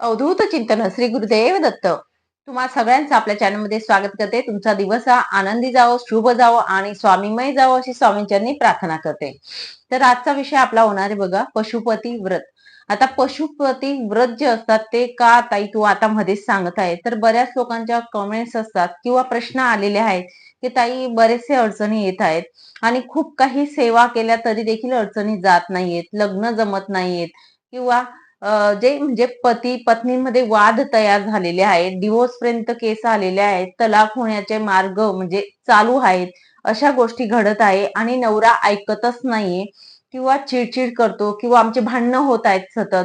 अवधूत चिंतन श्री गुरुदेव दत्त. तुम्हा सगळ्यांचं आपल्या चॅनलमध्ये स्वागत करते. तुमचा दिवस हा आनंदी जावो शुभ जावो आणि स्वामीमय जावो अशी स्वामींच्यांनी प्रार्थना करते. तर आजचा विषय आपला होणार आहे बघा पशुपती व्रत. आता पशुपती व्रत जे असतात ते का ताई तू आता मध्येच सांगत आहे? तर बऱ्याच लोकांच्या कमेंट्स असतात किंवा प्रश्न आलेले आहेत की ताई बरेचसे अडचणी येत आहेत आणि खूप काही सेवा केल्या तरी देखील अडचणी जात नाहीयेत लग्न जमत नाहीयेत किंवा जे म्हणजे पती पत्नीमध्ये वाद तयार झालेले आहेत डिवोर्स पर्यंत केस आलेले आहेत तलाक होण्याचे मार्ग म्हणजे चालू आहेत अशा गोष्टी घडत आहे आणि नवरा ऐकतच नाहीये किंवा चिडचिड करतो किंवा आमचे भांडणं होत आहेत सतत.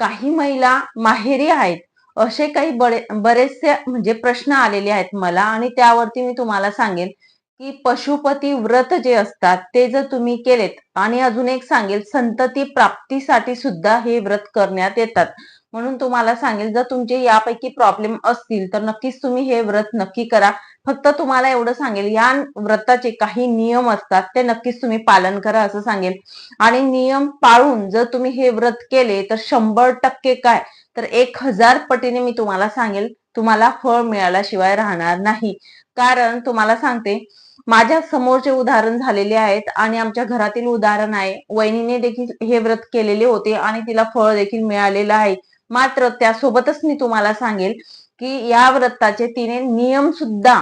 काही महिला माहेरी आहेत असे काही बरे बरेचसे म्हणजे प्रश्न आलेले आहेत मला आणि त्यावरती मी तुम्हाला सांगेन. की पशुपती व्रत जे असतात ते जर तुम्ही केलेत आणि अजून एक सांगेल संतती प्राप्तीसाठी सुद्धा हे व्रत करण्यात येतात. म्हणून तुम्हाला सांगेल जर तुमचे यापैकी प्रॉब्लेम असतील तर नक्कीच तुम्ही हे व्रत नक्की करा. फक्त तुम्हाला एवढं सांगेल या व्रताचे काही नियम असतात ते नक्कीच तुम्ही पालन करा असं सांगेल. आणि नियम पाळून जर तुम्ही हे व्रत केले तर शंभर टक्के काय? तर एक हजार पटीने मी तुम्हाला सांगेल तुम्हाला फळ मिळाल्याशिवाय राहणार नाही. कारण तुम्हाला सांगते माझ्या समोरचे उदाहरण झालेले आहेत आणि आमच्या घरातील उदाहरण आहे वहिनीने देखील हे व्रत केलेले होते आणि तिला फळ देखील मिळालेलं आहे. मात्र त्यासोबतच मी तुम्हाला सांगेल की या व्रताचे तिने नियम सुद्धा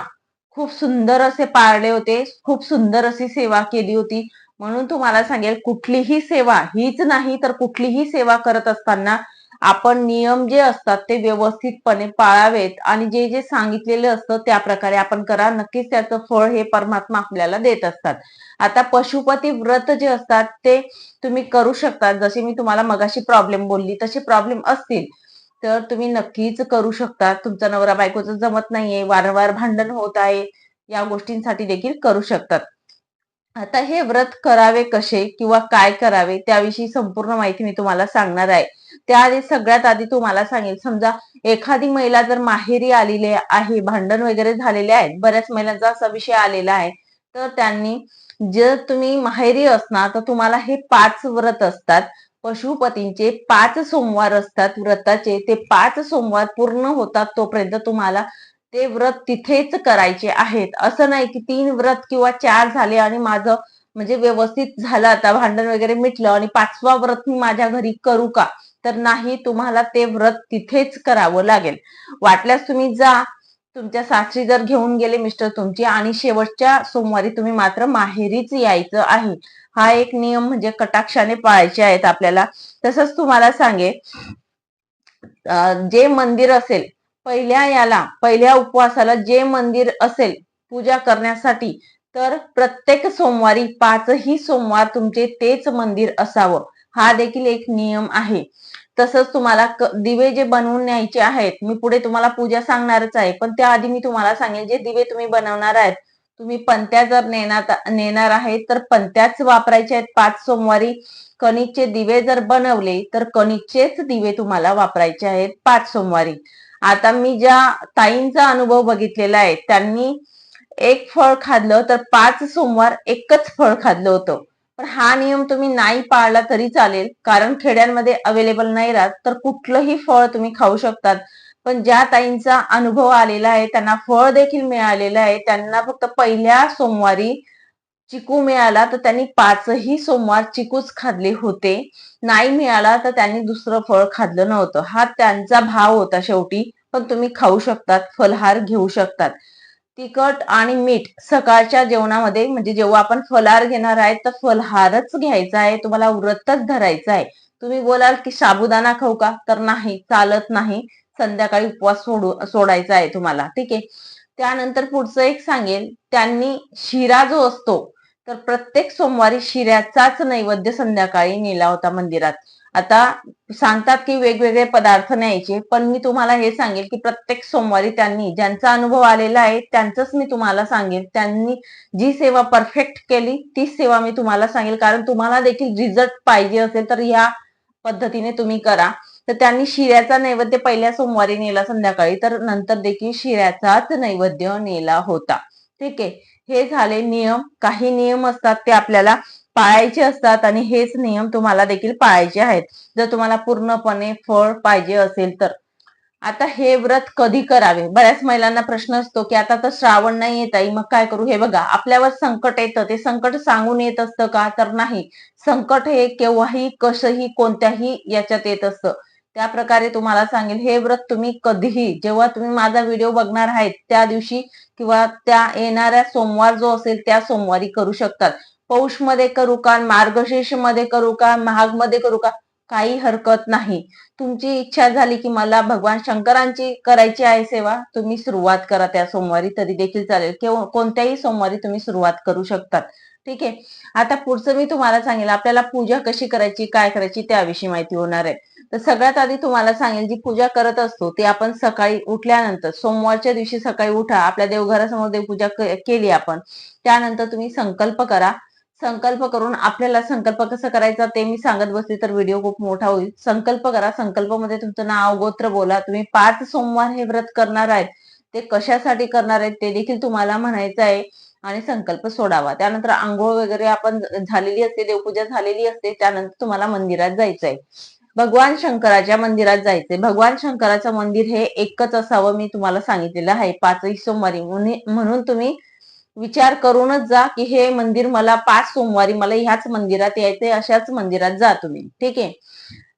खूप सुंदर असे पाळले होते खूप सुंदर अशी सेवा केली होती. म्हणून तुम्हाला सांगेल कुठलीही सेवा हीच नाही तर कुठलीही सेवा करत असताना आपण नियम जे असतात ते व्यवस्थितपणे पाळावेत आणि जे जे सांगितलेले असतं त्या प्रकारे आपण करा. नक्कीच त्याचं फळ हे परमात्मा आपल्याला देत असतात. आता पशुपती व्रत जे असतात ते तुम्ही करू शकता जसे मी तुम्हाला मगाशी प्रॉब्लेम बोलली तसे प्रॉब्लेम असतील. तर तुम्ही नक्कीच करू शकता तुमचा नवरा बायकोचं जमत नाहीये वारंवार भांडण होत आहे या गोष्टींसाठी देखील करू शकतात. आता हे व्रत करावे कसे किंवा काय करावे त्याविषयी संपूर्ण माहिती मी तुम्हाला सांगणार आहे. त्याआधी सगळ्यात आधी तुम्हाला सांगेल समजा एखादी महिला जर माहेरी आलेली आहे भांडण वगैरे झालेले आहेत बऱ्याच महिलांचा असा विषय आलेला आहे तर त्यांनी जर तुम्ही माहेरी असणार तर तुम्हाला हे पाच व्रत असतात. पशुपतींचे पाच सोमवार असतात व्रताचे. ते पाच सोमवार पूर्ण होतात तोपर्यंत तुम्हाला ते व्रत तिथेच करायचे आहेत. असं नाही की तीन व्रत किंवा चार झाले आणि माझं म्हणजे व्यवस्थित झालं आता भांडण वगैरे मिटलं आणि पाचवा व्रत मी माझ्या घरी करू का? तर नाही तुम्हाला ते व्रत तिथेच करावं लागेल. वाटल्यास तुम्ही जा. तुमच्या सासरी जर घेऊन गेले मिस्टर तुमची आणि शेवटच्या सोमवारी तुम्ही मात्र माहेरीच यायचं आहे. हा एक नियम म्हणजे कटाक्षाने पाळायचे आहेत आपल्याला. तसंच तुम्हाला सांगे जे मंदिर असेल पहिल्या याला पहिल्या उपवासाला जे मंदिर असेल पूजा करण्यासाठी तर प्रत्येक सोमवारी पाचही सोमवार तुमचे तेच मंदिर असावं. हा देखील एक नियम आहे. तसंच तुम्हाला दिवे जे बनवून न्यायचे आहेत मी पुढे तुम्हाला पूजा सांगणारच आहे पण त्याआधी मी तुम्हाला सांगेन जे दिवे तुम्ही बनवणार आहेत तुम्ही पंत्या जर नेणार नेणार आहेत तर पंत्याच वापरायचे आहेत. पाच सोमवारी कणिकचे दिवे जर बनवले तर कणिकचेच दिवे तुम्हाला वापरायचे आहेत पाच सोमवारी. आता मी ज्या ताईंचा अनुभव बघितलेला आहे त्यांनी एक फळ खाल्लं तर पाच सोमवार एकच फळ खाल्लं होतं. पण हा नियम तुम्ही नाही पाळला तरी चालेल. कारण खेड्यांमध्ये अवेलेबल नाही राहत तर कुठलंही फळ तुम्ही खाऊ शकतात. पण ज्या ताईंचा अनुभव आलेला आहे त्यांना फळ देखील मिळालेलं आहे. त्यांना फक्त पहिल्या सोमवारी चिकू मिळाला तर त्यांनी पाचही सोमवार चिकूच खाल्ले होते. नाही मिळाला तर त्यांनी दुसरं फळ खाल्लं नव्हतं. हा त्यांचा भाव होता शेवटी. पण तुम्ही खाऊ शकतात फलहार घेऊ शकतात. तिखट आणि मीठ सकाळच्या जेवणामध्ये म्हणजे जेव्हा आपण फलहार घेणार आहे तर फलहारच घ्यायचा आहे. तुम्हाला व्रतच धरायचं आहे. तुम्ही बोलाल की साबुदाणा खाऊ का? तर नाही चालत नाही. संध्याकाळी उपवास सोडू सोडायचा आहे तुम्हाला. ठीक आहे? त्यानंतर पुढचं एक सांगेल त्यांनी शिरा जो असतो तर प्रत्येक सोमवारी शिऱ्याचाच नैवेद्य संध्याकाळी नेला होता मंदिरात. आता सांगतात की वेगवेगळे पदार्थ न्यायचे पण मी तुम्हाला हे सांगेल की प्रत्येक सोमवारी त्यांनी ज्यांचा अनुभव आलेला आहे त्यांचंच मी तुम्हाला सांगेन त्यांनी जी सेवा परफेक्ट केली तीच सेवा मी तुम्हाला सांगेल. कारण तुम्हाला देखील रिझल्ट पाहिजे असेल तर या पद्धतीने तुम्ही करा. तर त्यांनी शिऱ्याचा नैवेद्य पहिल्या सोमवारी नेला संध्याकाळी तर नंतर देखील शिऱ्याचाच नैवेद्य नेला होता. ठीक आहे. हे झाले नियम. काही नियम असतात ते आपल्याला पाळायचे असतात आणि हेच नियम तुम्हाला देखील पाळायचे आहेत. जर तुम्हाला पूर्णपणे फळ पाहिजे असेल तर. आता हे व्रत कधी करावे? बऱ्याच महिलांना प्रश्न असतो की आता तर श्रावण नाही येत आहे मग काय करू? हे बघा आपल्यावर संकट येतं. ते संकट सांगून येत असतं का? तर नाही. संकट हे केव्हाही कसंही कोणत्याही याच्यात येत असतं. त्या प्रकारे तुम्हाला सांगेल हे व्रत तुम्ही कधीही जेव्हा तुम्ही माझा व्हिडिओ बघणार आहेत त्या दिवशी किंवा त्या येणाऱ्या सोमवार जो असेल त्या सोमवारी करू शकतात. पौषमध्ये करू का मार्गशीर्षमध्ये करू का महागमध्ये करू का काही हरकत नाही. तुमची इच्छा झाली की मला भगवान शंकरांची करायची आहे सेवा तुम्ही सुरुवात करा त्या सोमवारी तरी देखील चालेल. किंवा कोणत्याही सोमवारी तुम्ही सुरुवात करू शकतात. ठीक आहे? आता पुढचं मी तुम्हाला सांगेल आपल्याला पूजा कशी करायची काय करायची त्याविषयी माहिती होणार आहे. तर सगळ्यात आधी तुम्हाला सांगेल जी पूजा करत असतो ती आपण सकाळी उठल्यानंतर सोमवारच्या दिवशी सकाळी उठा आपल्या देवघरासमोर देवपूजा केली आपण त्यानंतर तुम्ही संकल्प करा संकल्प करून आपल्याला संकल्प कसं करायचा ते मी सांगत बसली तर व्हिडिओ खूप मोठा होईल. संकल्प करा. संकल्पमध्ये तुमचं नाव गोत्र बोला. तुम्ही पाच सोमवार हे व्रत करणार आहेत. ते कशासाठी करणार आहेत ते देखील तुम्हाला म्हणायचं आहे आणि संकल्प सोडावा. त्यानंतर आंघोळ वगैरे आपण झालेली असते देवपूजा झालेली असते त्यानंतर तुम्हाला मंदिरात जायचं आहे. भगवान शंकराच्या मंदिरात जायचंय भगवान शंकराचं मंदिर हे एकच असावं मी तुम्हाला सांगितलेलं आहे. पाचही सोमवारी. म्हणून तुम्ही विचार करूनच जा की हे मंदिर मला पाच सोमवारी मला ह्याच मंदिरात यायचंय अशाच मंदिरात जा तुम्ही. ठीक आहे?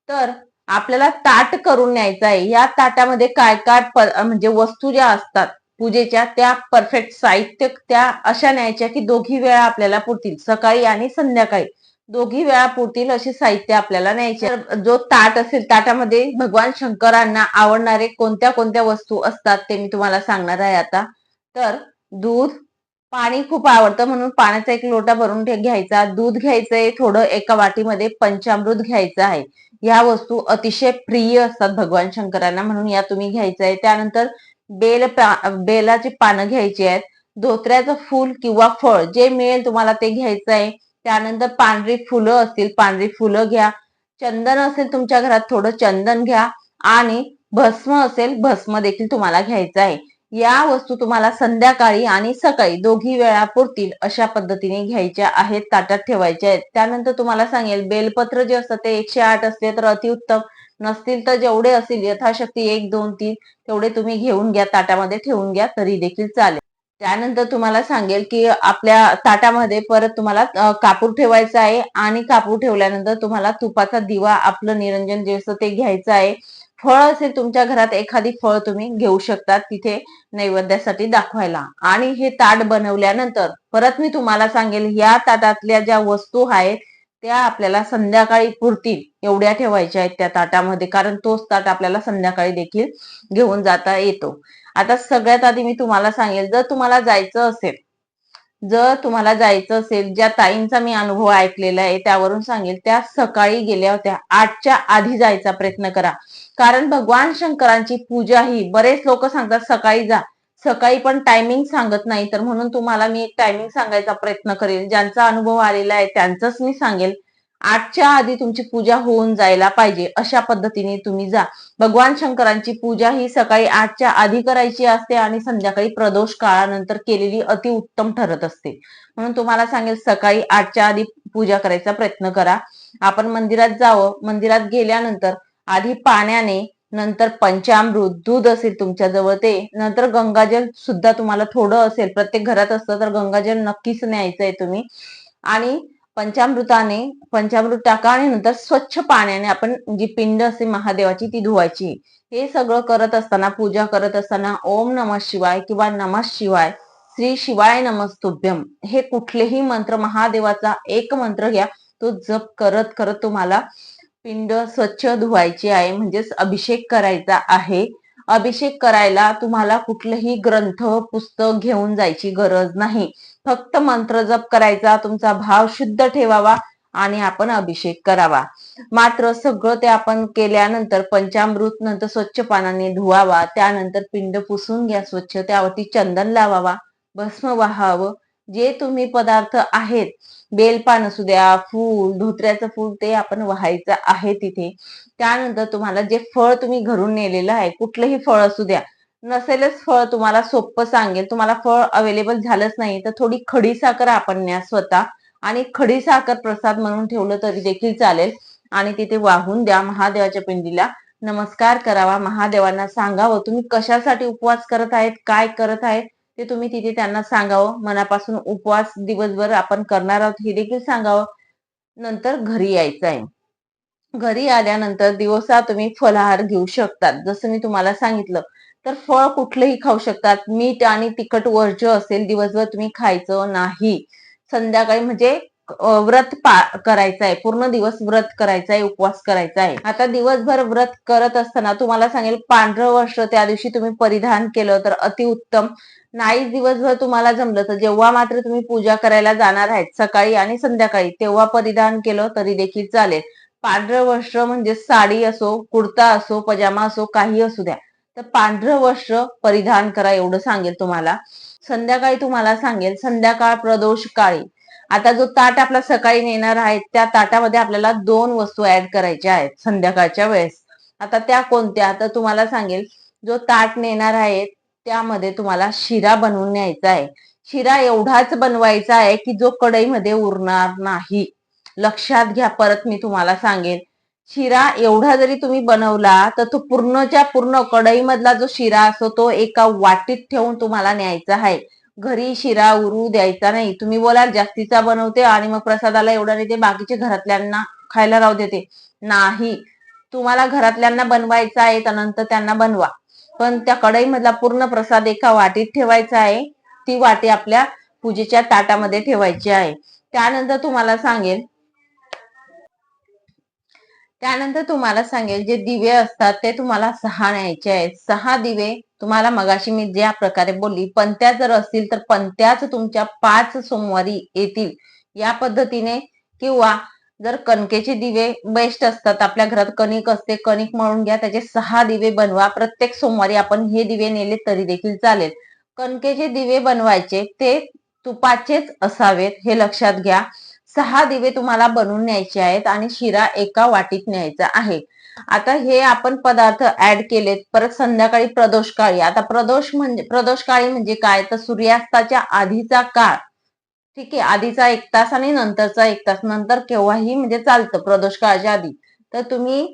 तर आपल्याला ताट करून न्यायचं आहे. या ताटामध्ये काय काय म्हणजे वस्तू ज्या असतात पूजेच्या त्या परफेक्ट साहित्य त्या अशा न्यायच्या की दोघी वेळा आपल्याला पुरतील. सकाळी आणि संध्याकाळी. दोघी वेळा पुरतील असे साहित्य आपल्याला न्यायचे जो ताट असेल ताटामध्ये भगवान शंकरांना आवडणारे कोणत्या कोणत्या वस्तू असतात ते मी तुम्हाला सांगणार आहे आता. तर दूध पाणी खूप आवडतं. म्हणून पाण्याचा एक लोटा भरून घ्यायचा. दूध घ्यायचंय थोडं एका वाटीमध्ये पंचामृत घ्यायचं आहे. या वस्तू अतिशय प्रिय असतात भगवान शंकरांना. म्हणून या तुम्ही घ्यायचं आहे त्यानंतर बेल बेलाची पानं घ्यायची आहेत. धोत्र्याचं फूल किंवा फळ जे मिळेल तुम्हाला ते घ्यायचं आहे त्यानंतर पांढरी फुलं असतील पांढरी फुलं घ्या. चंदन असेल तुमच्या घरात थोडं चंदन घ्या. आणि भस्म असेल भस्म देखील तुम्हाला घ्यायचं आहे. या वस्तू तुम्हाला संध्याकाळी आणि सकाळी दोघी वेळा पुरतील अशा पद्धतीने घ्यायच्या आहेत ताटात ठेवायच्या आहेत. त्यानंतर तुम्हाला सांगेल बेलपत्र जे असतं ते एकशे आठ असले तर अतिउत्तम. नसतील तर जेवढे असतील यथाशक्ती एक दोन तीन तेवढे तुम्ही घेऊन घ्या ताटामध्ये ठेवून घ्या तरी देखील चालेल. त्यानंतर तुम्हाला सांगेल की आपल्या ताटामध्ये परत तुम्हाला कापूर ठेवायचा आहे आणि कापूर ठेवल्यानंतर तुम्हाला तुपाचा दिवा आपलं निरंजन जे असतं ते घ्यायचं आहे. फळ असेल तुमच्या घरात एखादी फळ तुम्ही घेऊ शकता तिथे नैवेद्यासाठी दाखवायला. आणि हे ताट बनवल्यानंतर परत मी तुम्हाला सांगेल या ताटातल्या ज्या वस्तू आहेत त्या आपल्याला संध्याकाळी पुरतील एवढ्या ठेवायच्या आहेत त्या ताटामध्ये कारण तोच ताट आपल्याला संध्याकाळी देखील घेऊन जाता येतो. आता सगळ्यात आधी मी तुम्हाला सांगेल जर तुम्हाला जायचं असेल जर तुम्हाला जायचं असेल ज्या ताईंचा मी अनुभव ऐकलेला आहे त्यावरून सांगेल त्या सकाळी गेल्या होत्या. आठच्या आधी जायचा प्रयत्न करा. कारण भगवान शंकरांची पूजा ही बरेच लोक सांगतात सकाळी जा. सकाळी पण टायमिंग सांगत नाही तर म्हणून तुम्हाला मी एक टायमिंग सांगायचा प्रयत्न करेल. ज्यांचा अनुभव आलेला आहे त्यांचंच मी सांगेल. आठच्या आधी तुमची पूजा होऊन जायला पाहिजे अशा पद्धतीने तुम्ही जा. भगवान शंकरांची पूजा ही सकाळी आठच्या आधी करायची असते आणि संध्याकाळी प्रदोष काळानंतर केलेली अति उत्तम ठरत असते. म्हणून तुम्हाला सांगेल सकाळी आठच्या आधी पूजा करायचा प्रयत्न करा. आपण मंदिरात जावं. मंदिरात गेल्यानंतर आधी पाण्याने नंतर पंचामृत दूध असेल तुमच्या जवळ ते नंतर गंगाजल सुद्धा तुम्हाला थोडं असेल प्रत्येक घरात असतं तर गंगाजल नक्कीच न्यायचंय तुम्ही. आणि पंचामृताने पंचामृत टाका आणि नंतर स्वच्छ पाण्याने आपण जी पिंड असते महादेवाची ती धुवायची. हे सगळं करत असताना पूजा करत असताना ओम नम शिवाय किंवा नम शिवाय श्री शिवाय नमस्तुभ्यम हे कुठलेही मंत्र महादेवाचा एक मंत्र घ्या तो जप करत करत तुम्हाला पिंड स्वच्छ धुवायची आहे म्हणजेच अभिषेक करायचा आहे. अभिषेक करायला तुम्हाला कुठलंही ग्रंथ पुस्तक घेऊन जायची गरज नाही. फक्त मंत्र जप करायचा तुमचा भाव शुद्ध ठेवावा आणि आपण अभिषेक करावा. मात्र सगळं ते आपण केल्यानंतर पंचामृत नंतर स्वच्छ पानाने धुवावा त्यानंतर पिंड पुसून घ्या स्वच्छ त्यावरती चंदन लावावा भस्म वाहावं जे तुम्ही पदार्थ आहेत. बेलपान असू द्या फूल धोत्र्याचं फूल ते आपण व्हायचं आहे तिथे. त्यानंतर तुम्हाला जे फळ तुम्ही घरून नेलेलं आहे कुठलंही फळ असू द्या नसेलच फळ तुम्हाला सोपं सांगेल. तुम्हाला फळ अवेलेबल झालंच नाही तर थोडी खडी साखर आपण न्या स्वतः. आणि खडी साखर प्रसाद म्हणून ठेवलं तरी देखील चालेल. आणि तिथे वाहून द्या महादेवाच्या पिंडीला. नमस्कार करावा महादेवांना सांगावं तुम्ही कशासाठी उपवास करत आहेत काय करत आहेत ते तुम्ही तिथे त्यांना सांगावं. मनापासून उपवास दिवसभर आपण करणार आहोत हे देखील सांगावं. नंतर घरी यायचं आहे घरी आल्यानंतर दिवसा तुम्ही फलाहार घेऊ शकतात. जसं मी तुम्हाला सांगितलं तर फळ कुठलंही खाऊ शकतात. मीठ आणि तिखट वर्ज्य असेल दिवसभर तुम्ही खायचं नाही. संध्याकाळी म्हणजे व्रत पा करायचं आहे पूर्ण दिवस व्रत करायचं आहे उपवास करायचा आहे आता दिवसभर व्रत करत असताना तुम्हाला सांगेल पांढरं वस्त्र त्या दिवशी तुम्ही परिधान केलं तर अतिउत्तम नाही दिवसभर तुम्हाला जमलं तर जेव्हा मात्र तुम्ही पूजा करायला जाणार आहेत सकाळी आणि संध्याकाळी तेव्हा परिधान केलं तरी देखील चालेल. पांढरं वस्त्र म्हणजे साडी असो कुर्ता असो पजामा असो काही असू द्या. तर पांढरं वस्त्र परिधान करा एवढं सांगेल तुम्हाला. संध्याकाळी तुम्हाला सांगेल संध्याकाळ प्रदोष काळी. आता जो ताट आपला सकाळी नेणार आहे त्या ताटामध्ये आपल्याला दोन वस्तू ऍड करायच्या आहेत संध्याकाळच्या वेळेस. आता त्या कोणत्या? तर तुम्हाला सांगेल जो ताट नेणार आहे त्यामध्ये तुम्हाला शिरा बनवून न्यायचा आहे. शिरा एवढाच बनवायचा आहे की जो कढईमध्ये उरणार नाही. लक्षात घ्या परत मी तुम्हाला सांगेन. शिरा एवढा जरी तुम्ही बनवला तर तो पूर्णच्या पूर्ण कढईमधला जो शिरा असतो तो एका वाटीत ठेवून तुम्हाला न्यायचा आहे. घरी शिरा उरू द्यायचा नाही. तुम्ही बोलाल जास्तीचा बनवते आणि मग प्रसादाला एवढा ते बाकीचे घरातल्यांना खायला राहू देते. नाही. तुम्हाला घरातल्यांना बनवायचा आहे त्यानंतर त्यांना बनवा. पण त्या कढईमधला पूर्ण प्रसाद एका वाटीत ठेवायचा आहे. ती वाटी आपल्या पूजेच्या ताटामध्ये ठेवायची आहे. त्यानंतर तुम्हाला सांगेल त्यानंतर तुम्हाला सांगेल जे दिवे असतात ते तुम्हाला सहा न्यायचे आहेत. सहा दिवे तुम्हाला मगाशी मी ज्या प्रकारे बोलली पंत्या जर असतील तर पंत्याच तुमच्या पाच सोमवारी येतील. या पद्धतीने किंवा जर कणकेचे दिवे बेस्ट असतात आपल्या घरात कणिक असते कणिक मळून घ्या त्याचे सहा दिवे बनवा. प्रत्येक सोमवारी आपण हे दिवे नेले तरी देखील चालेल. कणकेचे दिवे बनवायचे ते तुपाचेच असावेत हे लक्षात घ्या. सहा दिवे तुम्हाला बनवून न्यायचे आहेत आणि शिरा एका वाटीत न्यायचा आहे. आता हे आपण पदार्थ ऍड केलेत. परत संध्याकाळी प्रदोष काळी. आता प्रदोष म्हणजे प्रदोष काळी म्हणजे काय? तर सूर्यास्ताच्या आधीचा काळ. ठीक आहे? आधीचा एक तास आणि नंतरचा एक तास. नंतर केव्हाही म्हणजे चालतं प्रदोष काळाच्या आधी. तर तुम्ही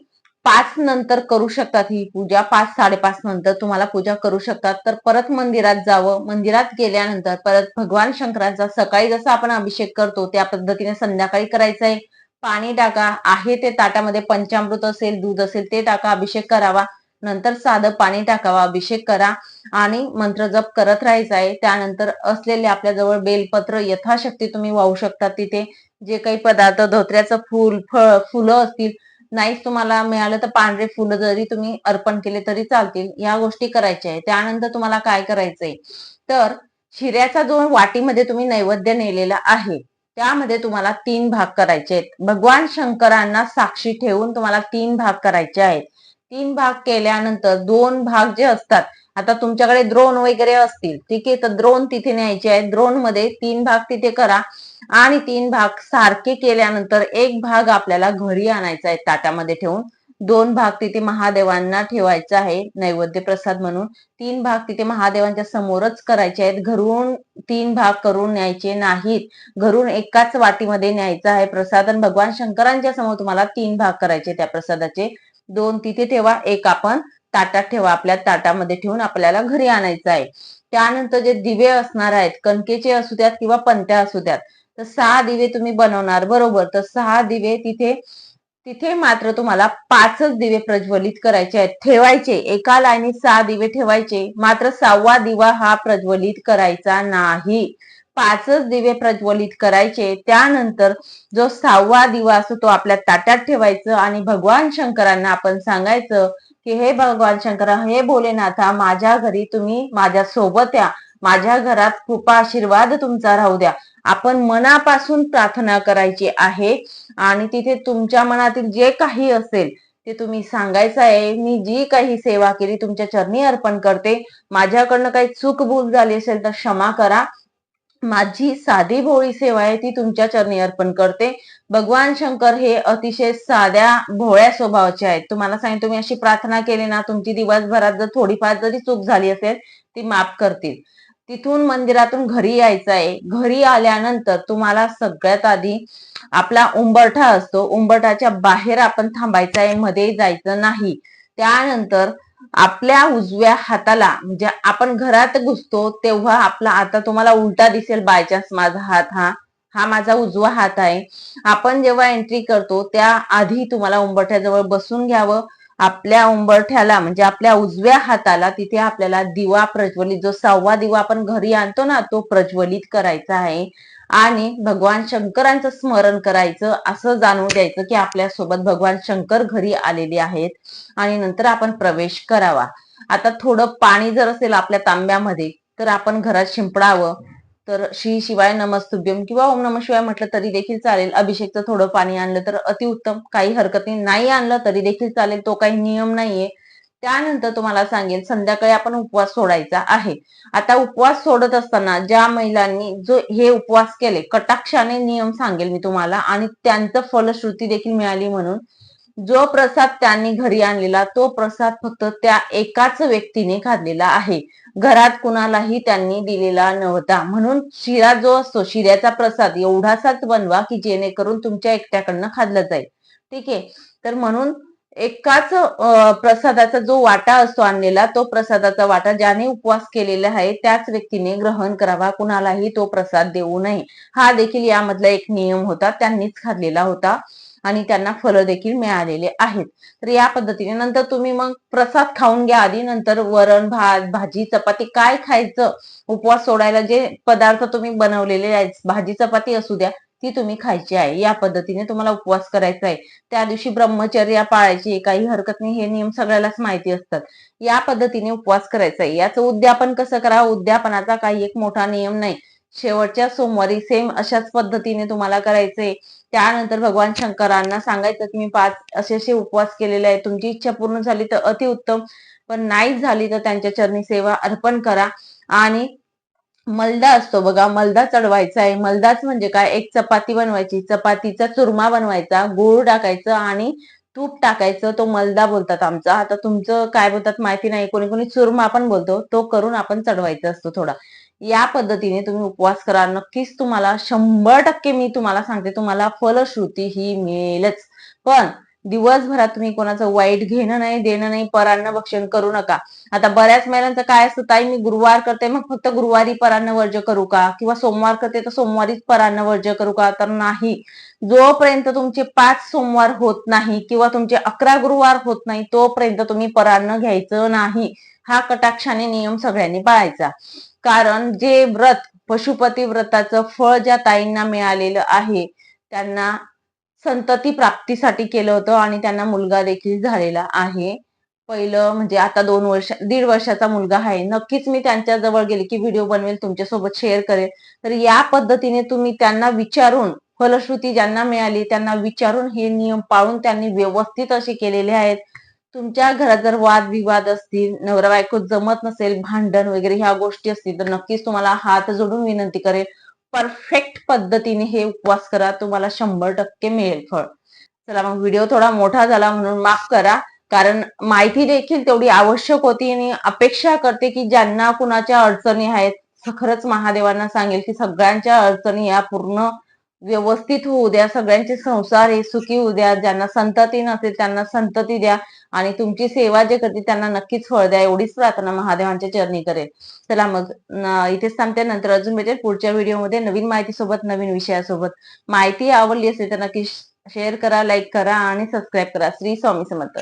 पाच नंतर करू शकतात ही पूजा. पाच साडेपाच नंतर तुम्हाला पूजा करू शकतात. तर परत मंदिरात जावं. मंदिरात गेल्यानंतर परत भगवान शंकरांचा सकाळी जसा आपण अभिषेक करतो त्या पद्धतीने संध्याकाळी करायचा आहे पाणी टाका. आहे ते ताटामध्ये पंचामृत असेल दूध असेल ते टाका. अभिषेक करावा. नंतर साधं पाणी टाकावा. अभिषेक करा. आणि मंत्र जप करत राहायचा आहे त्यानंतर असलेले आपल्या जवळ बेलपत्र यथाशक्ती तुम्ही वाहू शकता. तिथे जे काही पदार्थ धोत्र्याचं फुल फळ फुलं असतील नाहीच तुम्हाला मिळालं तर पांढरे फुलं जरी तुम्ही अर्पण केले तरी चालतील. या गोष्टी करायच्या आहे त्यानंतर तुम्हाला काय करायचंय? तर शिऱ्याचा जो वाटीमध्ये तुम्ही नैवेद्य नेलेला आहे त्यामध्ये तुम्हाला तीन भाग करायचे आहेत. भगवान शंकरांना साक्षी ठेवून तुम्हाला तीन भाग करायचे आहेत. तीन भाग केल्यानंतर दोन भाग जे असतात आता तुमच्याकडे द्रोण वगैरे असतील ठीक आहे? तर द्रोण तिथे न्यायचे आहेत. द्रोणमध्ये तीन भाग तिथे करा. आणि तीन भाग सारखे केल्यानंतर एक भाग आपल्याला घरी आणायचा आहे ताटामध्ये ठेवून. दोन भाग तिथे महादेवांना ठेवायचा आहे नैवेद्य प्रसाद म्हणून. तीन भाग तिथे महादेवांच्या समोरच करायचे आहेत. घरून तीन भाग करून न्यायचे नाहीत. घरून एकाच वाटीमध्ये न्यायचा आहे प्रसाद. आणि भगवान शंकरांच्या समोर तुम्हाला तीन भाग करायचे त्या प्रसादाचे. दोन तिथे ठेवा एक आपण ताटात ठेवा आपल्या ताटामध्ये ठेवून आपल्याला घरी आणायचं आहे. त्यानंतर जे दिवे असणार आहेत कणकेचे असू द्यात किंवा पंत्या असू द्यात तर सहा दिवे तुम्ही बनवणार बरोबर? तर सहा दिवे तिथे तिथे मात्र तुम्हाला पाचच दिवे प्रज्वलित करायचे आहेत. ठेवायचे एका लाईनीत सहा दिवे ठेवायचे मात्र सहावा दिवा हा प्रज्वलित करायचा नाही. पाचच दिवे प्रज्वलित करायचे त्यानंतर जो सहावा दिवा असतो तो आपल्या ताटात ठेवायचं आणि भगवान शंकरांना आपण सांगायचं की हे भगवान शंकरा हे भोलेनाथा माझ्या घरी तुम्ही माझ्या सोबत या. माझ्या घरात कृपा आशीर्वाद तुमचा राहू द्या. आपण मनापासून प्रार्थना करायची आहे आणि तिथे तुमच्या मनातील जे काही असेल ते तुम्ही सांगायचं आहे. मी जी काही सेवा केली तुमच्या चरणी अर्पण करते. माझ्याकडनं काही चूक भूल झाली असेल तर क्षमा करा. माझी साधी भोळी सेवा आहे ती तुमच्या चरणी अर्पण करते. भगवान शंकर हे अतिशय साध्या भोळ्या स्वभावाचे आहेत. तुम्हाला सांगितलं तुम्ही अशी प्रार्थना केली ना तुमची दिवसभरात जर थोडीफार जरी चूक झाली असेल ती माफ करतील. तिथून मंदिरातून घरी यायचं आहे. घरी आल्यानंतर तुम्हाला सगळ्यात आधी आपला उंबरठा असतो. उंबरठाच्या बाहेर आपण थांबायचं आहे मध्ये जायचं नाही. त्यानंतर आपल्या उजव्या हाताला म्हणजे आपण घरात घुसतो तेव्हा आपला आता तुम्हाला उलटा दिसेल बाय चान्स माझा हात हा. हा माझा उजवा हात आहे. आपण जेव्हा एंट्री करतो त्या आधी तुम्हाला उंबरठ्याजवळ बसून घ्यावं. आपल्या उंबरठ्याला म्हणजे आपल्या उजव्या हाताला तिथे आपल्याला दिवा प्रज्वलित जो सहावा दिवा आपण घरी आणतो ना तो प्रज्वलित करायचा आहे. आणि भगवान शंकरांचं स्मरण करायचं असं जाणून द्यायचं की आपल्यासोबत भगवान शंकर घरी आलेले आहेत आणि नंतर आपण प्रवेश करावा. आता थोडं पाणी जर असेल आपल्या तांब्यामध्ये तर आपण घरात शिंपडावं. तर श्री शिवाय नमस्तुभ्यम किंवा ओम नम शिवाय म्हटलं तरी देखील चालेल. अभिषेकचं थोडं पाणी आणलं तर अतिउत्तम. काही हरकत नाही. नाही आणलं तरी देखील चालेल. तो काही नियम नाहीये. त्यानंतर तुम्हाला सांगेल संध्याकाळी आपण उपवास सोडायचा आहे. आता उपवास सोडत असताना ज्या महिलांनी जो हे उपवास केले कटाक्षाने नियम सांगेल मी तुम्हाला आणि त्यांचं फलश्रुती देखील मिळाली म्हणून जो प्रसाद त्यांनी घरी आणलेला तो प्रसाद फक्त त्या एकाच व्यक्तीने खाल्लेला आहे. घरात कुणालाही त्यांनी दिलेला नव्हता. म्हणून शिरा जो असतो शिऱ्याचा प्रसाद एवढासाच बनवा की जेणेकरून तुमच्या एकट्याकडनं खाल्लं जाईल. ठीक आहे? तर म्हणून एकाच प्रसादाचा जो वाटा असतो आणलेला तो प्रसादाचा वाटा ज्याने उपवास केलेला आहे त्याच व्यक्तीने ग्रहण करावा. कुणालाही तो प्रसाद देऊ नये. हा देखील यामधला एक नियम होता. त्यांनीच खाल्लेला होता आणि त्यांना फळ देखील मिळालेले आहेत. तर या पद्धतीने नंतर तुम्ही मग प्रसाद खाऊन घ्या आधी. नंतर वरण भात भाजी चपाती काय खायचं? उपवास सोडायला जे पदार्थ तुम्ही बनवलेले आहेत भाजी चपाती असू द्या ती तुम्ही खायची आहे. या पद्धतीने तुम्हाला उपवास करायचा आहे. त्या दिवशी ब्रह्मचर्या पाळायची काही हरकत नाही. हे नियम सगळ्यालाच माहिती असतात. या पद्धतीने उपवास करायचा आहे. याचं उद्यापन कसं करावं? उद्यापनाचा काही एक मोठा नियम नाही. शेवटच्या सोमवारी सेम अशाच पद्धतीने तुम्हाला करायचंय. त्यानंतर भगवान शंकरांना सांगायचं की मी पाच असे असे उपवास केलेले आहे तुमची इच्छा पूर्ण झाली तर अतिउत्तम. पण नाही झाली तर त्यांच्या चरणी सेवा अर्पण करा. आणि मलदा असतो बघा मलदा चढवायचा आहे. मलदाच म्हणजे काय? एक चपाती बनवायची. चपातीचा चुरमा बनवायचा गूळ टाकायचं आणि तूप टाकायचं. तो मलदा बोलतात आमचा. आता तुमचं काय बोलतात माहिती नाही. कोणी कोणी चुरमा आपण बोलतो. तो करून आपण चढवायचा असतो थोडा. या पद्धतीने तुम्ही उपवास करा. नक्कीच तुम्हाला शंभर टक्के मी तुम्हाला सांगते. तुम्हाला फलश्रुती ही मिळेलच. पण दिवसभरात तुम्ही कोणाचं वाईट घेणं नाही देणं नाही परान्न भक्षण करू नका. आता बऱ्याच महिलांचं काय असतं ताई मी गुरुवार करते मग फक्त गुरुवारी परान्न वर्ज करू का? किंवा सोमवार करते तर सोमवारीच परान्न वर्ज करू का? तर नाही. जोपर्यंत तुमचे पाच सोमवार होत नाही किंवा तुमचे अकरा गुरुवार होत नाही तोपर्यंत तुम्ही परान्न घ्यायचं नाही. हा कटाक्षाने नियम सगळ्यांनी पाळायचा. कारण जे व्रत पशुपती व्रताचं फळ ज्या ताईंना मिळालेलं आहे त्यांना संतती प्राप्तीसाठी केलं होतं आणि त्यांना मुलगा देखील झालेला आहे. पहिलं म्हणजे आता दोन वर्ष दीड वर्षाचा मुलगा आहे. नक्कीच मी त्यांच्या जवळ गेले की व्हिडिओ बनवेल तुमच्यासोबत शेअर करेल. तर या पद्धतीने तुम्ही त्यांना विचारून फलश्रुती ज्यांना मिळाली त्यांना विचारून हे नियम पाळून त्यांनी व्यवस्थित असे केलेले आहेत. तुमच्या घरात जर वादविवाद असतील नवरा बायको जमत नसेल भांडण वगैरे ह्या गोष्टी असतील तर नक्कीच तुम्हाला हात जोडून विनंती करेल. परफेक्ट पद्धतीने हे उपवास करा. तुम्हाला शंभर टक्के मिळेल फळ. चला मग व्हिडिओ थोडा मोठा झाला म्हणून माफ करा. कारण माहिती देखील तेवढी आवश्यक होती आणि अपेक्षा करते की ज्यांना कुणाच्या अडचणी आहेत खरंच महादेवांना सांगेल की सगळ्यांच्या अडचणी या पूर्ण व्यवस्थित होऊ द्या. सगळ्यांचे संसार हे सुखी होऊ द्या. ज्यांना संतती नसेल त्यांना संतती द्या. आणि तुमची सेवा जे करते त्यांना नक्कीच फळ द्या. एवढीच प्रार्थना महादेवांच्या चरणी करेल. चला मग इथेच थांबते. नंतर अजून भेटेल पुढच्या व्हिडिओमध्ये नवीन माहिती सोबत नवीन विषयासोबत. माहिती आवडली असेल तर नक्की शेअर करा लाईक करा आणि सबस्क्राईब करा. श्री स्वामी समर्थ.